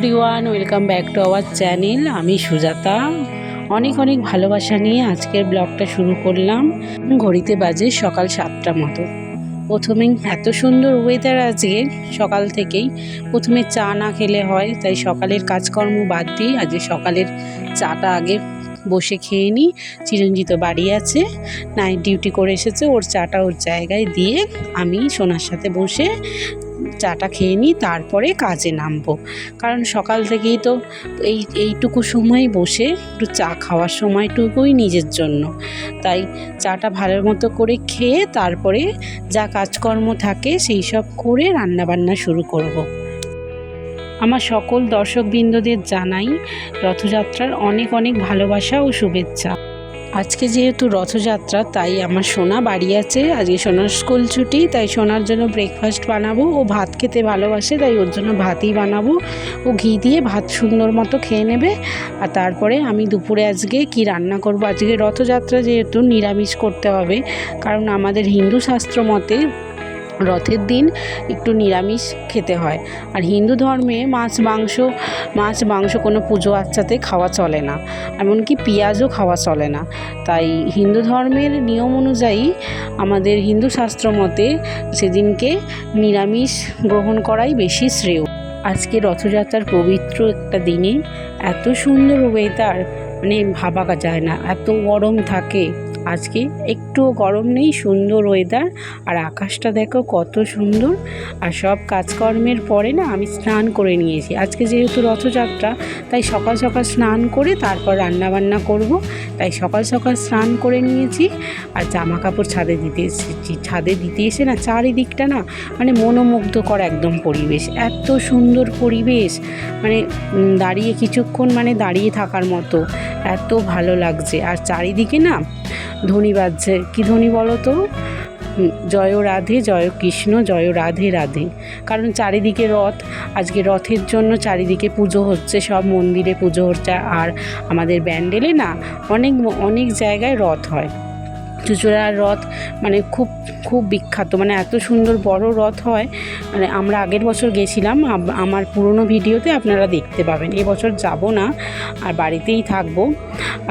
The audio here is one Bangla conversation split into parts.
Everyone welcome back to our channel আমি সুজাতা। অনেক অনেক ভালোবাসা নিয়ে আজকের ব্লগটা শুরু করলাম। ঘড়িতে বাজে সকাল সাতটা মতো। প্রথমেই এত সুন্দর ওয়েদার আজকে, সকাল থেকেই। প্রথমে চা না খেলে হয়, তাই সকালের কাজকর্ম বাদ দিয়ে আজকে সকালের চাটা আগে বসে খেয়ে নিই। চিরঞ্জিত বাড়ি আছে নাইট ডিউটি করে এসেছে, ওর চাটা ওর জায়গায় দিয়ে আমি সোনার সাথে বসে চাটা খেয়ে নিই, তারপরে কাজে নামবো। কারণ সকাল থেকেই তো এই, এইটুকু সময় বসে একটু চা খাওয়ার সময়টুকুই নিজের জন্য। তাই চাটা ভালো মতো করে খেয়ে তারপরে যা কাজকর্ম থাকে সেই সব করে রান্নাবান্না শুরু করব। আমার সকল দর্শকবৃন্দদের জানাই রথযাত্রার অনেক অনেক ভালোবাসা ও শুভেচ্ছা। আজকে যেহেতু রথযাত্রা, তাই আমার সোনা বাড়ি আছে। আজকে সোনার স্কুল ছুটি, তাই সোনার জন্য ব্রেকফাস্ট বানাবো। ও ভাত খেতে ভালোবাসে, তাই ওর জন্য ভাতই বানাবো। ও ঘি দিয়ে ভাত সুন্দর মতো খেয়ে নেবে। আর তারপরে আমি দুপুরে আজকে কি রান্না করব? আজকে রথযাত্রা যেহেতু নিরামিষ করতে হবে। কারণ আমাদের হিন্দু শাস্ত্র মতে রথের দিন একটু নিরামিষ খেতে হয়। আর হিন্দু ধর্মে মাছ, মাংস মাছ, মাংস কোনো পুজো আচ্চাতে খাওয়া চলে না। এমনকি পেঁয়াজও খাওয়া চলে না। তাই হিন্দু ধর্মের নিয়ম অনুযায়ী আমাদের হিন্দু শাস্ত্র মতে সেদিনকে নিরামিষ গ্রহণ করাই বেশি শ্রেয়। আজকে রথযাত্রার পবিত্র একটা দিনে এত সুন্দর ওয়েদার মানে ভাবা যায় না। এত গরম থাকে। আজকে একটুও গরম নেই, সুন্দর ওয়েদার আর আকাশটা দেখো কত সুন্দর। আর সব কাজকর্মের পরে না আমি স্নান করে নিয়েছি। আজকে যেহেতু রথযাত্রা, তাই সকাল সকাল স্নান করে তারপর রান্না বান্না করব। তাই সকাল সকাল স্নান করে নিয়েছি। আর জামা কাপড় ছাদে দিতে এসেছি ছাদে দিতে এসে না চারিদিকটা না মানে মনোমুগ্ধকর একদম পরিবেশ। এত সুন্দর পরিবেশ। মানে দাঁড়িয়ে কিছুক্ষণ মানে দাঁড়িয়ে থাকার মতো। এত ভালো লাগছে। আর চারিদিকে না ধ্বনি বাজছে। কী ধ্বনি বলো তো? জয় রাধে, জয় কৃষ্ণ, জয় রাধে রাধে। কারণ চারিদিকে রথ, আজকে রথের জন্য চারিদিকে পুজো হচ্ছে, সব মন্দিরে পুজো হচ্ছে। আর আমাদের ব্যান্ডেলে না, অনেক অনেক জায়গায় রথ হয়। চুচুড়ার রথ মানে খুব খুব বিখ্যাত। মানে এত সুন্দর বড় রথ হয়। মানে আমরা আগের বছর গেছিলাম আমার পুরনো ভিডিওতে আপনারা দেখতে পাবেন। এবছর যাব না, আর বাড়িতেই থাকব।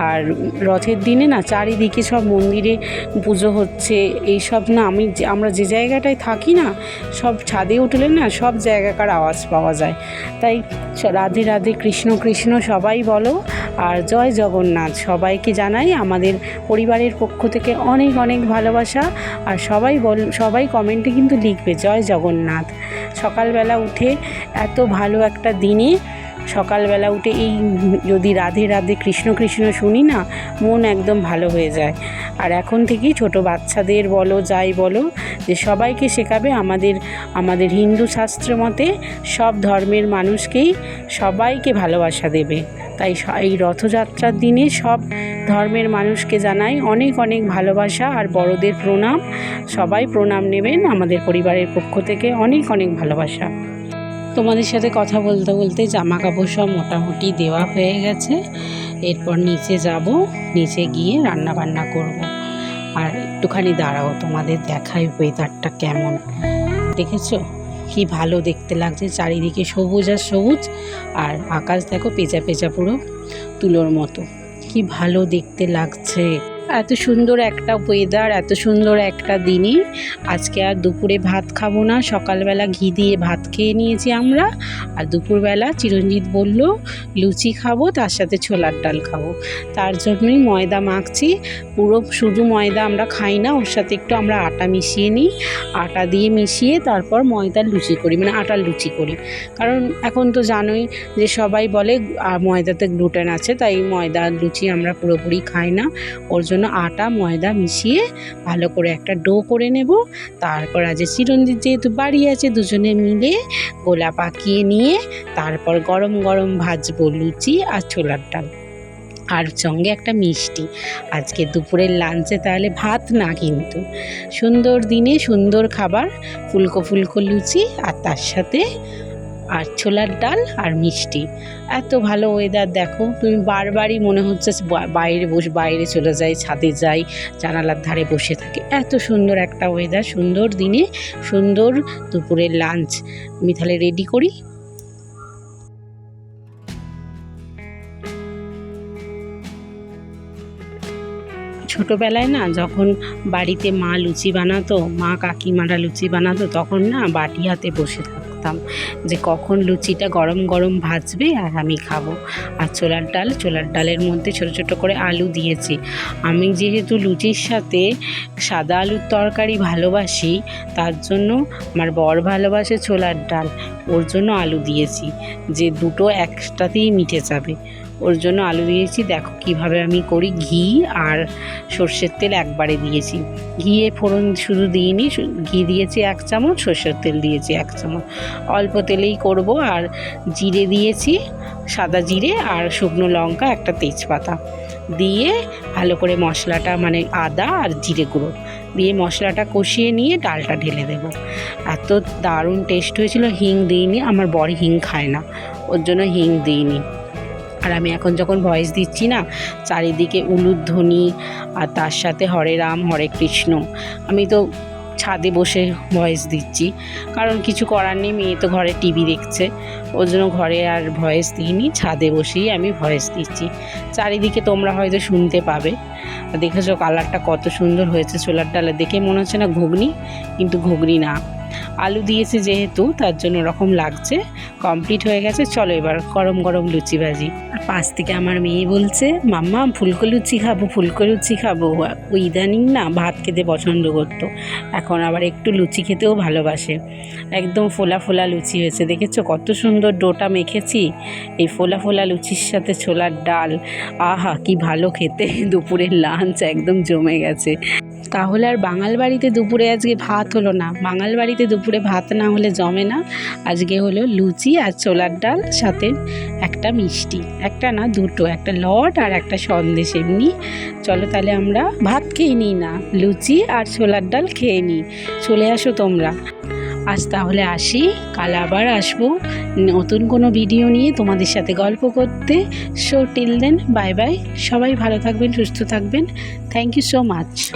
আর রথের দিনে না চারিদিকে সব মন্দিরে পুজো হচ্ছে এই সব না আমি আমরা যে জায়গাটায় থাকি না, সব ছাদে উঠলে না সব জায়গাকার আওয়াজ পাওয়া যায়। তাই রাধে রাধে, কৃষ্ণ কৃষ্ণ সবাই বলো, আর জয় জগন্নাথ সবাইকে জানাই আমাদের পরিবারের পক্ষ থেকে অনেক অনেক ভালোবাসা। আর সবাই বল, সবাই কমেন্টে কিন্তু লিখবে, জয় জগন্নাথ। সকালবেলা উঠে এত ভালো একটা দিনে সকালবেলা উঠে এই যদি রাধে রাধে, কৃষ্ণ কৃষ্ণ শুনি না, মন একদম ভালো হয়ে যায়। আর এখন থেকেই ছোট বাচ্চাদের বলো, যাই বলো, যে সবাইকে শেখাবে আমাদের আমাদের হিন্দু শাস্ত্র মতে সব ধর্মের মানুষকেই সবাইকে ভালোবাসা দেবে। তাই এই রথযাত্রার দিনে সব ধর্মের মানুষকে জানাই অনেক অনেক ভালোবাসা আর বড়দের প্রণাম। সবাই প্রণাম নেবেন আমাদের পরিবারের পক্ষ থেকে অনেক অনেক ভালোবাসা। তোমাদের সাথে কথা বলতে বলতে জামা কাপড় সব মোটামুটি দেওয়া হয়ে গেছে। এরপর নিচে যাব, নিচে গিয়ে রান্না বান্না করব। আর একটুখানি দাঁড়াও, তোমাদের দেখাই ওয়েদারটা কেমন। দেখেছ? কি ভালো দেখতে লাগছে, চারিদিকে সবুজ আর সবুজ। আর আকাশ দেখো, পেঁচা পেঁচা পুরো তুলোর মতো। কি ভালো দেখতে লাগছে। এত সুন্দর একটা ওয়েদার এত সুন্দর একটা দিনে। আজকে আর দুপুরে ভাত খাব না, সকালবেলা ঘি দিয়ে ভাত খেয়ে নিয়েছি আমরা। আর দুপুরবেলা চিরঞ্জিত বলল, লুচি খাব, তার সাথে ছোলার ডাল খাব। তার জন্যই ময়দা মাখছি। পুরো শুধু ময়দা আমরা খাই না, ওর সাথে একটু আমরা আটা মিশিয়ে নিই। আটা দিয়ে মিশিয়ে তারপর ময়দার লুচি করি মানে আটার লুচি করি। কারণ এখন তো জানোই যে সবাই বলে ময়দাতে গ্লুটেন আছে, তাই ময়দার লুচি আমরা পুরোপুরি খাই না। ওর জন্য আটা, ময়দা মিশিয়ে ভালো করে একটা ডো করে নেব। তারপর আজ চিরঞ্জিত যেহেতু বাড়ি আছে, দুজনে মিলে গোলা পাকিয়ে নিয়ে তারপর গরম গরম ভাজবো লুচি আর ছোলার ডাল। আর সঙ্গে একটা মিষ্টি। আজকে দুপুরের লাঞ্চে তাহলে ভাত না কিন্তু। সুন্দর দিনে সুন্দর খাবার, ফুলকো ফুলকো লুচি আর তার সাথে আর ছোলার ডাল আর মিষ্টি। এত ভালো ওয়েদার দেখো। তুমি বারবারই মনে হচ্ছে বাইরে বস বাইরে চলে যাই, ছাদে যাই, জানালার ধারে বসে থাকে। এত সুন্দর একটা ওয়েদার সুন্দর দিনে, সুন্দর দুপুরের লাঞ্চ আমি তাহলে রেডি করি? ছোটোবেলায় না, যখন বাড়িতে মা লুচি বানাতো, মা কাকিমারা লুচি বানাতো, তখন না বাটি হাতে বসে থাকতো। থাকতাম যে কখন লুচিটা গরম গরম ভাজবে আর আমি খাব। আর ছোলার ডাল, ছোলার ডালের মধ্যে ছোটো ছোটো করে আলু দিয়েছি। আমি যেহেতু লুচির সাথে সাদা আলুর তরকারি ভালোবাসি, তার জন্য আমার বর ভালোবাসে ছোলার ডাল। ওর জন্য আলু দিয়েছি। যে দুটো একসাথেই মিটে যাবে। ওর জন্য আলু দিয়েছি। দেখো কীভাবে আমি করি ঘি আর সর্ষের তেল একবারে দিয়েছি। ঘিয়ে ফোড়ন শুধু দিইনি ঘি দিয়েছি এক চামচ, সর্ষের তেল দিয়েছি এক চামচ। অল্প তেলেই করব আর জিরে দিয়েছি, সাদা জিরে আর শুকনো লঙ্কা, একটা তেজপাতা। দিয়ে ভালো করে মশলাটা মানে আদা আর জিরে গুঁড়ো দিয়ে মশলাটা কষিয়ে নিয়ে ডালটা ঢেলে দেবো। এত দারুণ টেস্ট হয়েছিল, হিং দিইনি, আমার বর হিং খায় না, ওর জন্য হিং দিইনি। আর আমি এখন যখন ভয়েস দিচ্ছি না, চারিদিকে উলুধ্বনি আর তার সাথে হরে রাম, হরে কৃষ্ণ। আমি তো ছাদে বসে ভয়েস দিচ্ছি। কারণ কিছু করার নেই, মেয়ে তো ঘরে টিভি দেখছে। ওর জন্য ঘরে আর ভয়েস দিইনি, ছাদে বসেই আমি ভয়েস দিচ্ছি। চারিদিকে তোমরা হয়তো শুনতে পাবে। দেখেছ কালারটা কত সুন্দর হয়েছে ছোলার ডালে। দেখে মনে হচ্ছে না ঘুগনি, কিন্তু ঘুগনি না। আলু দিয়েছে যেহেতু, তার জন্য ওরকম লাগছে। কমপ্লিট হয়ে গেছে। চলো এবার গরম গরম লুচি ভাজি। আর পাশ থেকে আমার মেয়ে বলছে, মাম্মা, ফুলকো লুচি খাব, ফুলকো লুচি খাব। ওই ইদানিং না ভাত খেতে পছন্দ করতো। এখন আবার একটু লুচি খেতেও ভালোবাসে। একদম ফোলা ফোলা লুচি হয়েছে। দেখেছ কত সুন্দর ডোটা মেখেছি? এই ফোলা ফোলা লুচির সাথে ছোলার ডাল, আহা, কি ভালো খেতে। দুপুরের লাঞ্চ একদম জমে গেছে। তাহলে আর বাঙাল বাড়িতে দুপুরে আজকে ভাত হলো না। বাঙাল বাড়িতে দুপুরে ভাত না হলে জমে না। আজকে হলো লুচি আর ছোলার ডাল, সাথে একটা মিষ্টি। একটা না, দুটো। একটা লট আর একটা সন্দেশ এমনি। চলো তাহলে আমরা ভাত খেয়ে নিই না। লুচি আর ছোলার ডাল খেয়ে নিই। চলে আসো তোমরা। আজ তাহলে আসি। কাল আবার আসব। নতুন কোনো ভিডিও নিয়ে তোমাদের সাথে গল্প করতে। So till then bye bye সবাই ভালো থাকবেন, সুস্থ থাকবেন। Thank you so much